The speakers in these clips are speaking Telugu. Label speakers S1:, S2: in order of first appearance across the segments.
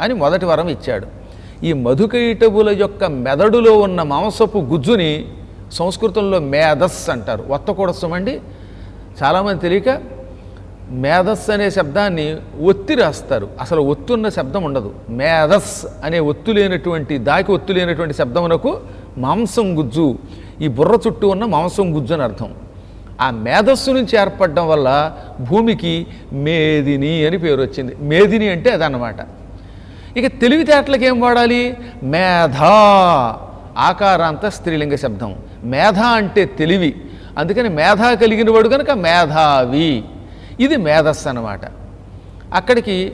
S1: అని మొదటి వరం ఇచ్చాడు. ఈ మధుకైటబుల యొక్క మెదడులో ఉన్న మాంసపు గుజ్జుని సంస్కృతంలో మేధస్ అంటారు. ఒత్తకూడసం అండి. చాలామంది తెలియక మేధస్ అనే శబ్దాన్ని ఒత్తి రాస్తారు. అసలు ఒత్తున్న శబ్దం ఉండదు. మేధస్ అనే ఒత్తు లేనటువంటి దాకి ఒత్తు లేనటువంటి శబ్దమునకు మాంసం గుజ్జు ఈ బుర్ర చుట్టూ ఉన్న మాంసం గుజ్జు అని అర్థం. ఆ మేధస్సు నుంచి ఏర్పడడం వల్ల భూమికి మేదిని అని పేరు వచ్చింది. మేదిని అంటే అదన్నమాట. ఇక తెలివితేటలకు ఏం వాడాలి? మేధా. ఆకారాంత స్త్రీలింగ శబ్దం. మేధ అంటే తెలివి. అందుకని మేధ కలిగిన వాడు కనుక మేధావి. ఇది మేధస్సు అన్నమాట. అక్కడికి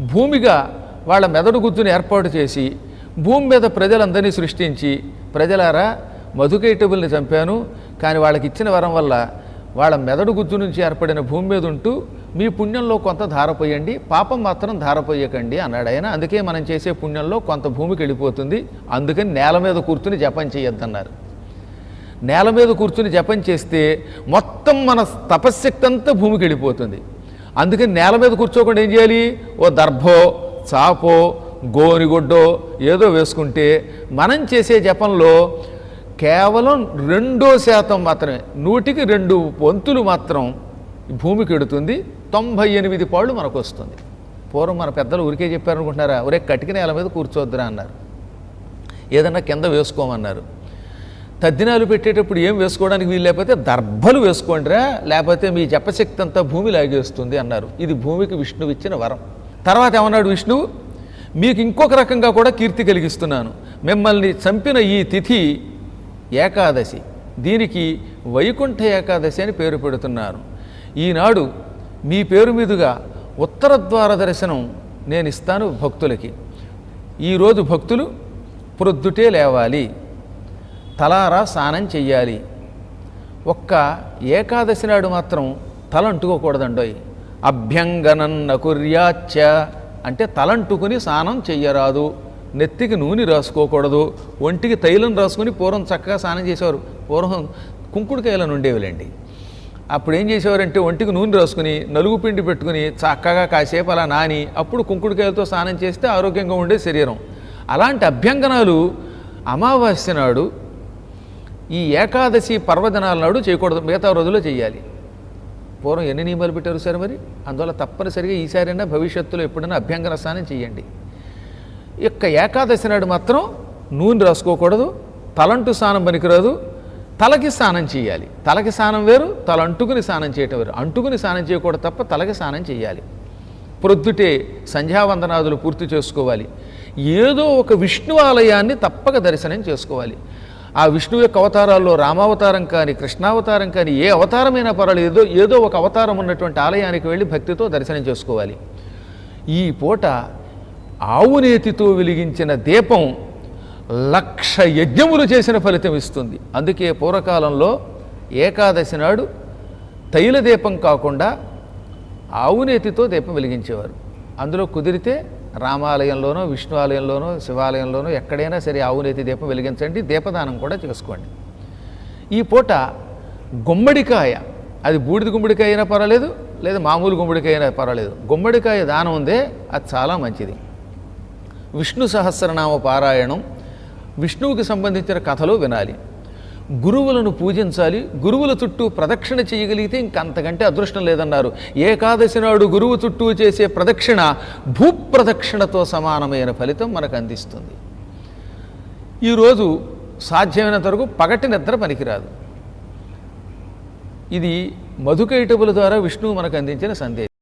S1: భూమిగా వాళ్ళ మెదడు గుజ్జుని ఏర్పాటు చేసి భూమి మీద ప్రజలందరినీ సృష్టించి ప్రజలారా మధుకైటబుల్ని చంపాను. కానీ వాళ్ళకి ఇచ్చిన వరం వల్ల వాళ్ళ మెదడు గుజ్జు నుంచి ఏర్పడిన భూమి మీద ఉంటూ మీ పుణ్యంలో కొంత ధారపోయండి పాపం మాత్రం ధారపోయకండి అన్నాడు ఆయన. అందుకే మనం చేసే పుణ్యంలో కొంత భూమికి వెళ్ళిపోతుంది. అందుకని నేల మీద కూర్చుని జపం చేయొద్దన్నారు. నేల మీద కూర్చుని జపం చేస్తే మొత్తం మన తపశ్శక్తి అంతా భూమికి వెళ్ళిపోతుంది. అందుకని నేల మీద కూర్చోకుండా ఏం చేయాలి? ఓ దర్భో చాపో గోనిగుడ్డో ఏదో వేసుకుంటే మనం చేసే జపంలో కేవలం రెండో శాతం మాత్రమే నూటికి రెండు వంతులు మాత్రం భూమికి ఎడుతుంది. తొంభై ఎనిమిది పాళ్ళు మనకు వస్తుంది పూర్వం మన పెద్దలు ఊరికే చెప్పారనుకుంటున్నారా? ఒరే కటిక నేల మీద కూర్చోవద్దురా అన్నారు. ఏదన్నా కింద వేసుకోమన్నారు. తద్దినాలు పెట్టేటప్పుడు ఏం వేసుకోవడానికి వీలు లేకపోతే దర్భలు వేసుకోండిరా లేకపోతే మీ జపశక్తి అంతా భూమి లాగేస్తుంది అన్నారు. ఇది భూమికి విష్ణువు ఇచ్చిన వరం. తర్వాత ఏమన్నాడు విష్ణువు? మీకు ఇంకొక రకంగా కూడా కీర్తి కలిగిస్తున్నాను. మిమ్మల్ని చంపిన ఈ తిథి ఏకాదశి. దీనికి వైకుంఠ ఏకాదశి అని పేరు పెడుతున్నాను. ఈనాడు మీ పేరు మీదుగా ఉత్తర ద్వార దర్శనం నేను ఇస్తాను భక్తులకి ఈరోజు భక్తులు ప్రొద్దుటే లేవాలి. తలారా స్నానం చెయ్యాలి. ఒక్క ఏకాదశి నాడు మాత్రం తలంటుకోకూడదండోయ్. అభ్యంగనన్న కుర్యాచ్చ అంటే తలంటుకుని స్నానం చెయ్యరాదు. నెత్తికి నూనె రాసుకోకూడదు. ఒంటికి తైలం రాసుకుని పూర్వం చక్కగా స్నానం చేసేవారు. పూర్వం కుంకుడుకాయలను ఉండేవిలేండి అప్పుడు ఏం చేసేవారంటే ఒంటికి నూనె రాసుకుని నలుగు పిండి పెట్టుకుని చక్కగా కాసేపు అలా నాని అప్పుడు కుంకుడుకాయలతో స్నానం చేస్తే ఆరోగ్యంగా ఉండే శరీరం. అలాంటి అభ్యంగనాలు అమావాస్య నాడు ఈ ఏకాదశి పర్వదినాల నాడు చేయకూడదు మిగతా రోజుల్లో చేయాలి. పూర్వం ఎన్ని నియమాలు పెట్టారు సార్ మరి? అందువల్ల తప్పనిసరిగా ఈసారైనా భవిష్యత్తులో ఎప్పుడైనా అభ్యంగన స్నానం చేయండి. యొక్క ఏకాదశి నాడు మాత్రం నూనె రాసుకోకూడదు తలంటు స్నానం పనికిరాదు తలకి స్నానం చేయాలి. తలకి స్నానం వేరు తల అంటుకుని స్నానం చేయటం వేరు. అంటుకుని స్నానం చేయకూడదు తప్ప తలకి స్నానం చేయాలి. ప్రొద్దుటే సంధ్యావందనాదులు పూర్తి చేసుకోవాలి. ఏదో ఒక విష్ణు ఆలయాన్ని తప్పక దర్శనం చేసుకోవాలి. ఆ విష్ణువు యొక్క అవతారాల్లో రామావతారం కానీ కృష్ణావతారం కానీ ఏ అవతారమైనా పర్వాలేదు. ఏదో ఏదో ఒక అవతారం ఉన్నటువంటి ఆలయానికి వెళ్ళి భక్తితో దర్శనం చేసుకోవాలి. ఈ పూట ఆవునేతితో వెలిగించిన దీపం లక్ష యజ్ఞములు చేసిన ఫలితం ఇస్తుంది. అందుకే పూర్వకాలంలో ఏకాదశి నాడు తైల దీపం కాకుండా ఆవునేతితో దీపం వెలిగించేవారు. అందులో కుదిరితే రామాలయంలోనో విష్ణు ఆలయంలోనో శివాలయంలోనో ఎక్కడైనా సరే ఆవునేతి దీపం వెలిగించండి దీపదానం కూడా చేసుకోండి. ఈ పూట గుమ్మడికాయ అది బూడిద గుమ్మడికాయ అయినా పర్వాలేదు లేదా మామూలు గుమ్మడికాయ అయినా పర్వాలేదు. గుమ్మడికాయ దానం ఉందే అది చాలా మంచిది. విష్ణు సహస్రనామ పారాయణం విష్ణువుకి సంబంధించిన కథలు వినాలి. గురువులను పూజించాలి. గురువుల చుట్టూ ప్రదక్షిణ చేయగలిగితే ఇంకంతకంటే అదృష్టం లేదన్నారు. ఏకాదశి నాడు గురువు చుట్టూ చేసే ప్రదక్షిణ భూప్రదక్షిణతో సమానమైన ఫలితం మనకు అందిస్తుంది. ఈరోజు సాధ్యమైనంత వరకు పగటి నిద్ర పనికిరాదు. ఇది మధుకైటబుల ద్వారా విష్ణువు మనకు అందించిన సందేశం.